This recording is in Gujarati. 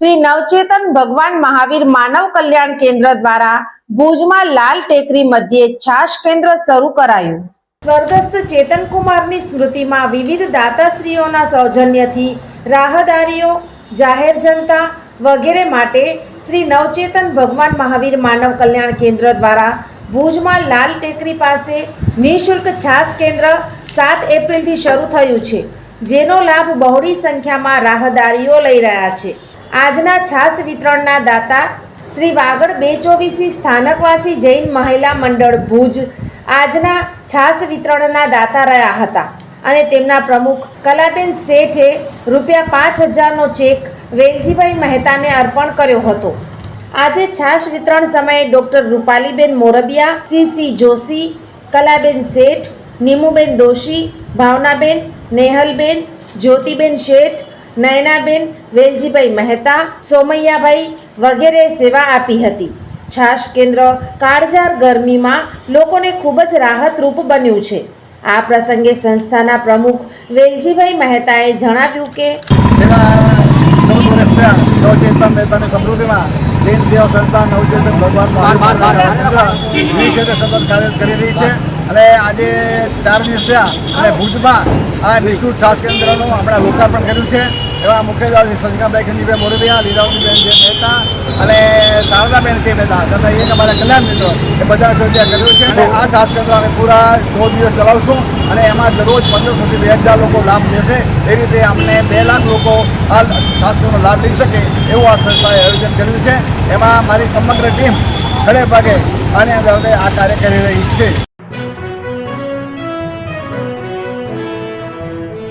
Shri Navchetan Bhagwan Mahavir Manav કલ્યાણ કેન્દ્ર દ્વારા ભુજમાં લાલ ટેકરી મધ્યે છાશ કેન્દ્ર શરૂ કરાયું. સ્વર્ગસ્થ ચેતન કુમારની સ્મૃતિમાં વિવિધ દાતાશ્રીઓના સૌજન્યથી રાહદારીઓ, જાહેર જનતા વગેરે માટે શ્રી નવચેતન ભગવાન મહાવીર માનવ કલ્યાણ કેન્દ્ર દ્વારા ભુજમાં લાલ ટેકરી પાસે નિઃશુલ્ક છાશ કેન્દ્ર સાત એપ્રિલથી શરૂ થયું છે, જેનો લાભ બહોળી સંખ્યામાં રાહદારીઓ લઈ રહ્યા છે. આજના છાશ વિતરણના દાતા શ્રી વાગડ બે ચોવીસી સ્થાનકવાસી જૈન મહિલા મંડળ ભુજ આજના છાશ વિતરણના દાતા રહ્યા હતા અને તેમના પ્રમુખ કલાબેન શેઠે રૂપિયા પાંચ હજારનો ચેક વેલજીભાઈ મહેતાને અર્પણ કર્યો હતો. આજે છાશ વિતરણ સમયે doctor Rupaliben Morbiya, C C Joshi, Kalaben Sheth, Nimuben Doshi, Bhavnaben, નેહલબેન, Jyotiben શેઠ નયનાબેન વેલજીભાઈ મહેતા સોમૈયાભાઈ વગેરે સેવા આપી હતી. છાશ કેન્દ્ર કાળજાર ગરમીમાં લોકોને ખૂબ જ રાહતરૂપ બન્યું છે. આ પ્રસંગે સંસ્થાના પ્રમુખ વેલજીભાઈ મહેતાએ જણાવ્યું કે ચૌદ વર્ષ થયા નવચેતન મહેતાની સમૃદ્ધિમાં જૈન સેવા સંસ્થા નવચેતન ભગવાન મહાવીર છે તે સતત કાર્ય કરી રહી છે. અને આજે ચાર દિવસ થયા અને ભુજમાં આ નિઃશુલ્ક શ્વાસ કેન્દ્રનું આપણે લોકાર્પણ કર્યું છે. એવા મુખ્ય સજિકાભાઈ ખંડીભાઈ મોરબિયા, લીલાવતીબેન જે મહેતા અને શારદાબેન જે મહેતા તથા એક અમારા કલ્યાણ મિત્રો એ બધા ચોદ્યા કર્યું છે. અને આ શ્વાસ કેન્દ્ર અમે પૂરા સો દિવસ ચલાવશું અને એમાં દરરોજ પંદર સુધી બે હજાર લોકો લાભ લેશે. એ રીતે અમને બે લાખ લોકો આ શ્વાસ કેન્દ્રનો લાભ લઈ શકે એવું આ સંસ્થાએ આયોજન કર્યું છે. એમાં મારી સમગ્ર ટીમ ખડે ભાગે આની અંદર આ કાર્ય કરી રહી છે.